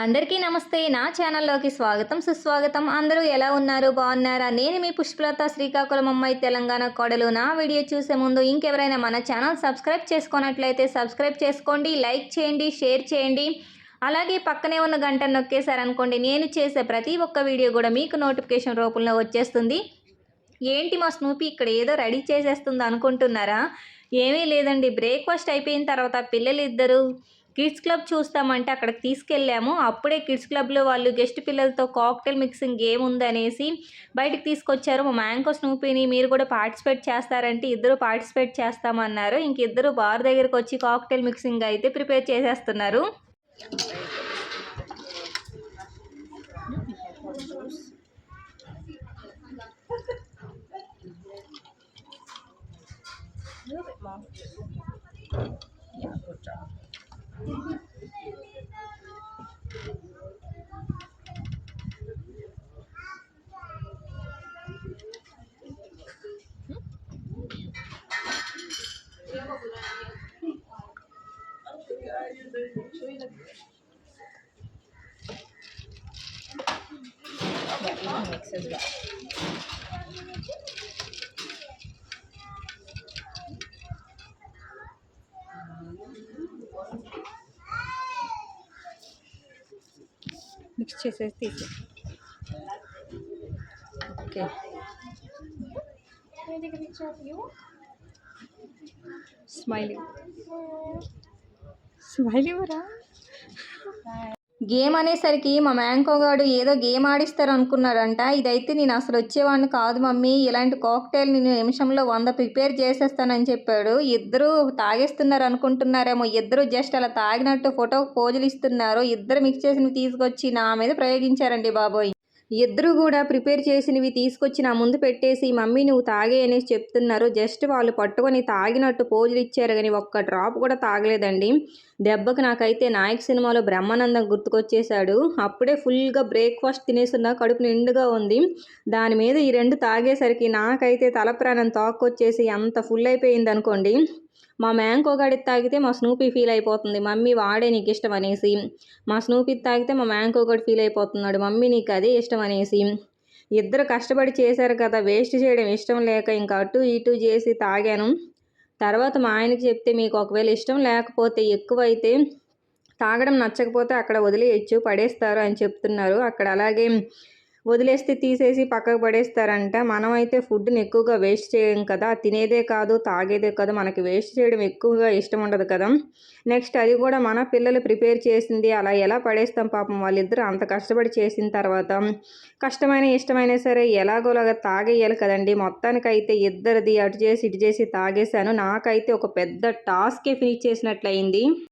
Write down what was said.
అందరికీ నమస్తే. నా ఛానల్లోకి స్వాగతం సుస్వాగతం. అందరూ ఎలా ఉన్నారు? బాగున్నారా? నేను మీ పుష్పలత శ్రీకాకుళం అమ్మాయి తెలంగాణ కోడలు. నా వీడియో చూసే ముందు ఇంకెవరైనా మన ఛానల్ సబ్స్క్రైబ్ చేసుకున్నట్లయితే సబ్స్క్రైబ్ చేసుకోండి లైక్ చేయండి షేర్ చేయండి. అలాగే పక్కనే ఉన్న గంట నొక్కేశారనుకోండి నేను చేసే ప్రతి ఒక్క వీడియో కూడా మీకు నోటిఫికేషన్ రూపంలో వచ్చేస్తుంది. ఏంటి మా స్నూపీ ఇక్కడ ఏదో రెడీ చేసేస్తుంది అనుకుంటున్నారా? ఏమీ లేదండి. బ్రేక్ఫాస్ట్ అయిపోయిన తర్వాత పిల్లలు ఇద్దరు కిడ్స్ క్లబ్ చూస్తామంటే అక్కడికి తీసుకెళ్ళాము. అప్పుడే కిడ్స్ క్లబ్లో వాళ్ళు గెస్ట్ పిల్లలతో కాక్టైల్ మిక్సింగ్ గేమ్ ఉందనేసి బయటకు తీసుకొచ్చారు. మా మ్యాంగో స్నూపీని మీరు కూడా పార్టిసిపేట్ చేస్తారంటే ఇద్దరు పార్టిసిపేట్ చేస్తామన్నారు. ఇంక ఇద్దరు బార్ దగ్గరకు వచ్చి కాక్టైల్ మిక్సింగ్ అయితే ప్రిపేర్ చేసేస్తున్నారు. Yeah, good job. Yeah, we can mix as well. Mix చేసేసి తీసి ఓకే? స్మైలింగ్ స్మైలింగ్ రా గేమ్ అనేసరికి మా మ్యాంకో గాడు ఏదో గేమ్ ఆడిస్తారు అనుకున్నాడంట ఇదైతే నేను అసలు వచ్చేవాడిని కాదు మమ్మీ. ఇలాంటి కాక్టైల్ నేను నిమిషంలో వంద ప్రిపేర్ చేసేస్తానని చెప్పాడు. ఇద్దరు తాగేస్తున్నారు అనుకుంటున్నారేమో ఇద్దరు జస్ట్ అలా తాగినట్టు ఫోటో పోజులు ఇస్తున్నారు ఇద్దరు మిక్స్ చేసినవి తీసుకొచ్చి నా మీద ప్రయోగించారండి బాబోయ్. ఇద్దరు కూడా ప్రిపేర్ చేసినవి తీసుకొచ్చి నా ముందు పెట్టేసి మమ్మీ నువ్వు తాగే అనేసి చెప్తున్నారు. జస్ట్ వాళ్ళు పట్టుకొని తాగినట్టు పోజులు ఇచ్చారు కానీ ఒక్క డ్రాప్ కూడా తాగలేదండి. దెబ్బకు నాకైతే నాయక్ సినిమాలో బ్రహ్మానందం గుర్తుకొచ్చేసాడు అప్పుడే ఫుల్గా బ్రేక్ఫాస్ట్ తినేసిన కడుపు నిండుగా ఉంది. దాని మీద ఈ రెండు తాగేసరికి నాకైతే తల ప్రాణం అంత ఫుల్ అయిపోయింది అనుకోండి. మా మ్యాంకో గడి తాగితే మా స్నూపీ ఫీల్ అయిపోతుంది. మమ్మీ వాడే నీకు ఇష్టం అనేసి. మా స్నూపీ తాగితే మా మ్యాంకో గడి ఫీల్ అయిపోతున్నాడు. మమ్మీ నీకు అదే ఇష్టం అనేసి. ఇద్దరు కష్టపడి చేశారు కదా వేస్ట్ చేయడం ఇష్టం లేక ఇంకా అటు ఇటు చేసి తాగాను. తర్వాత మా ఆయనకి చెప్తే మీకు ఒకవేళ ఇష్టం లేకపోతే ఎక్కువైతే తాగడం నచ్చకపోతే అక్కడ వదిలేయచ్చు పడేస్తారు అని చెప్తున్నారు. అక్కడ అలాగే వదిలేస్తే తీసేసి పక్కకు పడేస్తారంట. మనమైతే ఫుడ్ని ఎక్కువగా వేస్ట్ చేయం కదా. తినేదే కాదు తాగేదే కాదు. మనకి వేస్ట్ చేయడం ఎక్కువగా ఇష్టం ఉండదు కదా. నెక్స్ట్ అది కూడా మన పిల్లలు ప్రిపేర్ చేసింది. అలా ఎలా పడేస్తాం పాపం వాళ్ళిద్దరూ అంత కష్టపడి చేసిన తర్వాత. కష్టమైన ఇష్టమైన సరే ఎలాగోలాగా తాగేయాలి కదండి. మొత్తానికైతే ఇద్దరిది అటు చేసి ఇటు చేసి తాగేశాను. నాకైతే ఒక పెద్ద టాస్కే ఫినిష్ చేసినట్లయింది.